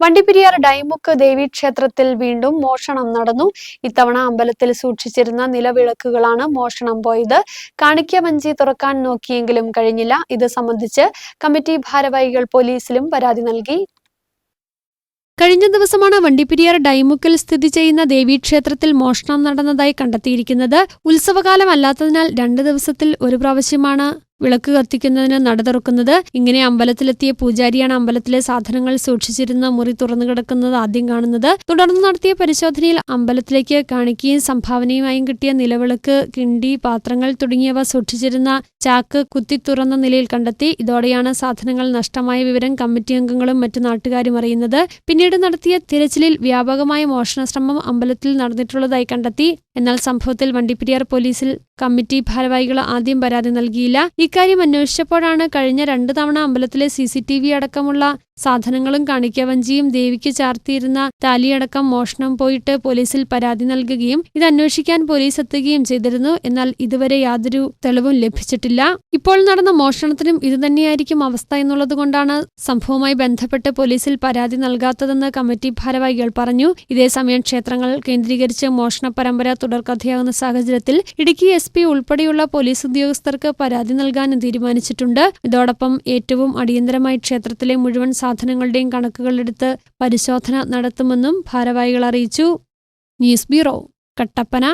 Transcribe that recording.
വണ്ടിപ്പെരിയാർ ഡൈമുക്ക് ദേവീക്ഷേത്രത്തിൽ വീണ്ടും മോഷണം നടന്നു. ഇത്തവണ അമ്പലത്തിൽ സൂക്ഷിച്ചിരുന്ന നിലവിളക്കുകളാണ് മോഷണം പോയത്. കാണിക്കവഞ്ചി തുറക്കാൻ നോക്കിയെങ്കിലും കഴിഞ്ഞില്ല. ഇത് സംബന്ധിച്ച് കമ്മിറ്റി ഭാരവാഹികൾ പോലീസിലും പരാതി നൽകി. കഴിഞ്ഞ ദിവസമാണ് വണ്ടിപ്പെരിയാർ ഡൈമുക്കിൽ സ്ഥിതി ചെയ്യുന്ന ദേവീക്ഷേത്രത്തിൽ മോഷണം നടന്നതായി കണ്ടെത്തിയിരിക്കുന്നത്. ഉത്സവകാലമല്ലാത്തതിനാൽ രണ്ട് ദിവസത്തിൽ ഒരു പ്രാവശ്യമാണ്. വിളക്ക് കത്തിക്കുന്നതിന് നട തുറക്കുന്നത്. ഇങ്ങനെ അമ്പലത്തിലെത്തിയ പൂജാരിയാണ് അമ്പലത്തിലെ സാധനങ്ങൾ സൂക്ഷിച്ചിരുന്ന മുറി തുറന്നു കിടക്കുന്നത് ആദ്യം കാണുന്നത്. തുടർന്ന് നടത്തിയ പരിശോധനയിൽ അമ്പലത്തിലേക്ക് കാണിക്കുകയും സംഭാവനയുമായും കിട്ടിയ നിലവിളക്ക് കിണ്ടി പാത്രങ്ങൾ തുടങ്ങിയവ സൂക്ഷിച്ചിരുന്ന ചാക്ക് കുത്തി തുറന്ന നിലയിൽ കണ്ടെത്തി. ഇതോടെയാണ് സാധനങ്ങൾ നഷ്ടമായ വിവരം കമ്മിറ്റി അംഗങ്ങളും മറ്റു നാട്ടുകാരും അറിയുന്നത്. പിന്നീട് നടത്തിയ തിരച്ചിലിൽ വ്യാപകമായ മോഷണ ശ്രമം അമ്പലത്തിൽ നടന്നിട്ടുള്ളതായി കണ്ടെത്തി. എന്നാൽ സംഭവത്തിൽ വണ്ടിപ്പെരിയാർ പോലീസിൽ കമ്മിറ്റി ഭാരവാഹികൾ ആദ്യം പരാതി നൽകിയില്ല. ഇക്കാര്യം അന്വേഷിച്ചപ്പോഴാണ് കഴിഞ്ഞ രണ്ടു തവണ അമ്പലത്തിലെ സി അടക്കമുള്ള സാധനങ്ങളും കാണിക്കവഞ്ചിയും ദേവിക്ക് ചാർത്തിയിരുന്ന താലിയടക്കം മോഷണം പോയിട്ട് പോലീസിൽ പരാതി നൽകുകയും ഇത് അന്വേഷിക്കാൻ പോലീസ് എത്തുകയും ചെയ്തിരുന്നു. എന്നാൽ ഇതുവരെ യാതൊരു തെളിവും ലഭിച്ചിട്ടില്ല. ഇപ്പോൾ നടന്ന മോഷണത്തിനും ഇതുതന്നെയായിരിക്കും അവസ്ഥ എന്നുള്ളതുകൊണ്ടാണ് സംഭവവുമായി ബന്ധപ്പെട്ട് പോലീസിൽ പരാതി നൽകാത്തതെന്ന് കമ്മിറ്റി ഭാരവാഹികൾ പറഞ്ഞു. ഇതേസമയം ക്ഷേത്രങ്ങൾ കേന്ദ്രീകരിച്ച് മോഷണ പരമ്പര തുടർക്കഥയാകുന്ന സാഹചര്യത്തിൽ ഇടുക്കി എസ് പി ഉൾപ്പെടെയുള്ള പോലീസ് ഉദ്യോഗസ്ഥർക്ക് പരാതി നൽകാനും തീരുമാനിച്ചിട്ടുണ്ട്. ഇതോടൊപ്പം ഏറ്റവും അടിയന്തരമായി ക്ഷേത്രത്തിലെ മുഴുവൻ സാധനങ്ങളുടെയും കണക്കുകളെടുത്ത് പരിശോധന നടത്തുമെന്നും ഭാരവാഹികൾ അറിയിച്ചു. News bureau Kattappana.